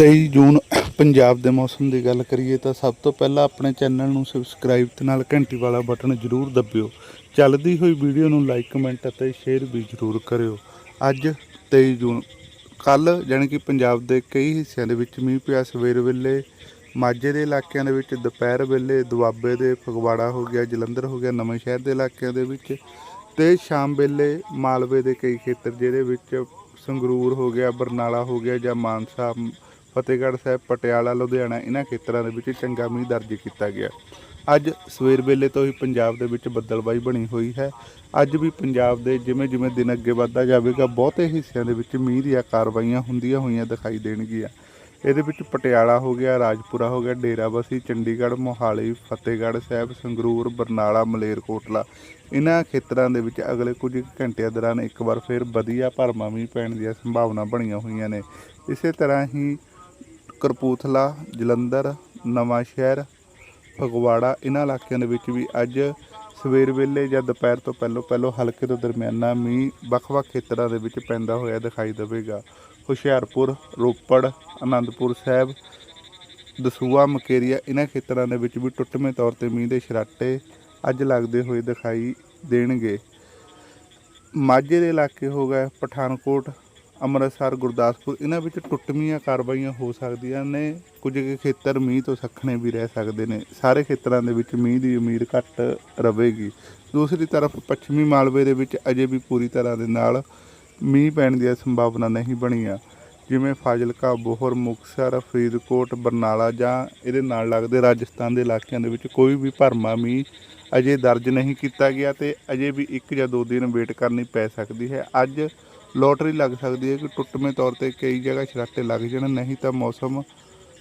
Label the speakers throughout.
Speaker 1: 23 ਜੂਨ ਪੰਜਾਬ ਦੇ ਮੌਸਮ ਦੀ ਗੱਲ ਕਰੀਏ ਤਾਂ ਸਭ ਤੋਂ ਪਹਿਲਾਂ ਆਪਣੇ ਚੈਨਲ ਨੂੰ ਸਬਸਕ੍ਰਾਈਬ ਤੇ ਨਾਲ ਘੰਟੀ ਵਾਲਾ ਬਟਨ ਜ਼ਰੂਰ ਦੱਬਿਓ। ਚੱਲਦੀ ਹੋਈ ਵੀਡੀਓ ਨੂੰ ਲਾਈਕ ਕਮੈਂਟ ਅਤੇ ਸ਼ੇਅਰ ਵੀ ਜ਼ਰੂਰ ਕਰਿਓ। ਅੱਜ 23 ਜੂਨ ਕੱਲ ਜਾਣੀ ਕਿ ਪੰਜਾਬ ਦੇ ਕਈ ਹਿੱਸਿਆਂ ਦੇ ਵਿੱਚ ਮੀਂਹ ਪਿਆ ਸਵੇਰ ਵੇਲੇ, ਮਾਝੇ ਦੇ ਇਲਾਕਿਆਂ ਦੇ ਵਿੱਚ ਦੁਪਹਿਰ ਵੇਲੇ, ਦੁਆਬੇ ਦੇ ਫਗਵਾੜਾ ਹੋ ਗਿਆ, ਜਲੰਧਰ ਹੋ ਗਿਆ, ਨਵੇਂ ਸ਼ਹਿਰ ਦੇ ਇਲਾਕਿਆਂ ਦੇ ਵਿੱਚ ਤੇ ਸ਼ਾਮ ਵੇਲੇ ਮਾਲਵੇ ਦੇ ਕਈ ਖੇਤਰ ਜਿਹਦੇ ਵਿੱਚ ਸੰਗਰੂਰ ਹੋ ਗਿਆ, ਬਰਨਾਲਾ ਹੋ ਗਿਆ ਜਾਂ ਮਾਨਸਾ ਫਤਿਹਗੜ੍ਹ ਸਾਹਿਬ, ਪਟਿਆਲਾ, ਲੁਧਿਆਣਾ ਇਹਨਾਂ ਖੇਤਰਾਂ ਦੇ ਵਿੱਚ ਚੰਗਾ ਮੀਂਹ ਦਰਜ ਕੀਤਾ ਗਿਆ। ਅੱਜ ਸਵੇਰ ਵੇਲੇ ਤੋਂ ਹੀ ਪੰਜਾਬ ਦੇ ਵਿੱਚ ਬੱਦਲਬਾਈ ਬਣੀ ਹੋਈ ਹੈ। ਅੱਜ ਵੀ ਪੰਜਾਬ ਦੇ ਜਿਵੇਂ ਜਿਵੇਂ ਦਿਨ ਅੱਗੇ ਵੱਧਦਾ ਜਾਵੇਗਾ, ਬਹੁਤੇ ਹਿੱਸਿਆਂ ਦੇ ਵਿੱਚ ਮੀਂਹ ਦੀਆਂ ਕਾਰਵਾਈਆਂ ਹੁੰਦੀਆਂ ਹੋਈਆਂ ਦਿਖਾਈ ਦੇਣਗੀਆਂ। ਇਹਦੇ ਵਿੱਚ ਪਟਿਆਲਾ ਹੋ ਗਿਆ, ਰਾਜਪੁਰਾ ਹੋ ਗਿਆ ਡੇਰਾਬੱਸੀ ਚੰਡੀਗੜ੍ਹ, ਮੋਹਾਲੀ, ਫਤਿਹਗੜ੍ਹ ਸਾਹਿਬ, ਸੰਗਰੂਰ, ਬਰਨਾਲਾ, ਮਲੇਰਕੋਟਲਾ। ਇਹਨਾਂ ਖੇਤਰਾਂ ਦੇ ਵਿੱਚ ਅਗਲੇ ਕੁਝ ਘੰਟਿਆਂ ਦੌਰਾਨ ਇੱਕ ਵਾਰ ਫਿਰ ਵਧੀਆ ਭਰਮਾ ਮੀਂਹ ਪੈਣ ਦੀਆਂ ਸੰਭਾਵਨਾ ਬਣੀਆਂ ਹੋਈਆਂ ਨੇ। ਇਸੇ ਤਰ੍ਹਾਂ ਹੀ ਕਰਪੂਥਲਾ, ਜਲੰਧਰ, ਨਵਾਂ ਸ਼ਹਿਰ, ਫਗਵਾੜਾ ਇਹਨਾਂ ਇਲਾਕਿਆਂ ਦੇ ਵਿੱਚ ਵੀ ਅੱਜ ਸਵੇਰ ਵੇਲੇ ਜਾਂ ਦੁਪਹਿਰ ਤੋਂ ਪਹਿਲਾਂ ਪਹਿਲਾਂ ਹਲਕੇ ਤੋਂ ਦਰਮਿਆਨਾ ਮੀਂਹ ਵੱਖ-ਵੱਖ ਖੇਤਰਾਂ ਦੇ ਵਿੱਚ ਪੈਂਦਾ ਹੋਇਆ ਦਿਖਾਈ ਦੇਵੇਗਾ। ਹੁਸ਼ਿਆਰਪੁਰ, ਰੋਪੜ ਆਨੰਦਪੁਰ ਸਾਹਿਬ ਦਸੂਆ ਮਕੇਰੀਆ ਇਹਨਾਂ ਖੇਤਰਾਂ ਦੇ ਵਿੱਚ ਵੀ ਟੁੱਟਵੇਂ ਤੌਰ ਤੇ ਮੀਂਹ ਦੇ ਛਰਾਟੇ ਅੱਜ ਲੱਗਦੇ ਹੋਏ ਦਿਖਾਈ ਦੇਣਗੇ। ਮਾਝੇ ਦੇ ਇਲਾਕੇ ਹੋ ਗਏ ਪਠਾਨਕੋਟ ਅੰਮ੍ਰਿਤਸਰ, ਗੁਰਦਾਸਪੁਰ, ਇਹਨਾਂ ਵਿੱਚ ਟੁੱਟਵੀਆਂ ਕਾਰਵਾਈਆਂ ਹੋ ਸਕਦੀਆਂ ਨੇ। ਕੁਝ ਕੁ ਖੇਤਰ ਮੀਂਹ ਤੋਂ ਸੱਖਣੇ ਵੀ ਰਹਿ ਸਕਦੇ ਨੇ। ਸਾਰੇ ਖੇਤਰਾਂ ਦੇ ਵਿੱਚ ਮੀਂਹ ਦੀ ਉਮੀਦ ਘੱਟ ਰਹੇਗੀ। ਦੂਸਰੀ ਤਰਫ ਪੱਛਮੀ ਮਾਲਵੇ ਦੇ ਵਿੱਚ ਅਜੇ ਵੀ ਪੂਰੀ ਤਰ੍ਹਾਂ ਦੇ ਨਾਲ ਮੀਂਹ ਪੈਣ ਦੀਆਂ ਸੰਭਾਵਨਾ ਨਹੀਂ ਬਣੀਆਂ। ਜਿਵੇਂ ਫਾਜ਼ਿਲਕਾ, ਬੋਹਰ, ਮੁਕਤਸਰ, ਫਰੀਦਕੋਟ, ਬਰਨਾਲਾ ਜਾਂ ਇਹਦੇ ਨਾਲ ਲੱਗਦੇ ਰਾਜਸਥਾਨ ਦੇ ਇਲਾਕਿਆਂ ਦੇ ਵਿੱਚ ਕੋਈ ਵੀ ਭਰਮਾ ਮੀਂਹ ਅਜੇ ਦਰਜ ਨਹੀਂ ਕੀਤਾ ਗਿਆ ਤੇ ਅਜੇ ਵੀ ਇੱਕ ਜਾਂ ਦੋ ਦਿਨ ਵੇਟ ਕਰਨੀ ਪੈ ਸਕਦੀ ਹੈ। ਅੱਜ ਲੋਟਰੀ ਲੱਗ ਸਕਦੀ ਹੈ ਕਿ ਟੁੱਟਵੇਂ ਤੌਰ ਤੇ ਕਈ ਜਗ੍ਹਾ ਛਰਾਟੇ ਲੱਗ ਜਾਣ, ਨਹੀਂ ਤਾਂ ਮੌਸਮ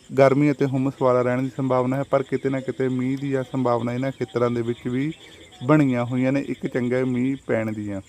Speaker 1: ਗਰਮੀ ਅਤੇ ਹੁਮਸ ਵਾਲਾ ਰਹਿਣ ਦੀ ਸੰਭਾਵਨਾ ਹੈ, ਪਰ ਕਿਤੇ ਨਾ ਕਿਤੇ ਮੀਂਹ ਦੀ ਆ ਸੰਭਾਵਨਾ ਇਹਨਾਂ ਖੇਤਰਾਂ ਦੇ ਵਿੱਚ ਵੀ ਬਣੀਆਂ ਹੋਈਆਂ ਨੇ, ਇੱਕ ਚੰਗਾ ਮੀਂਹ ਪੈਣ ਦੀਆਂ।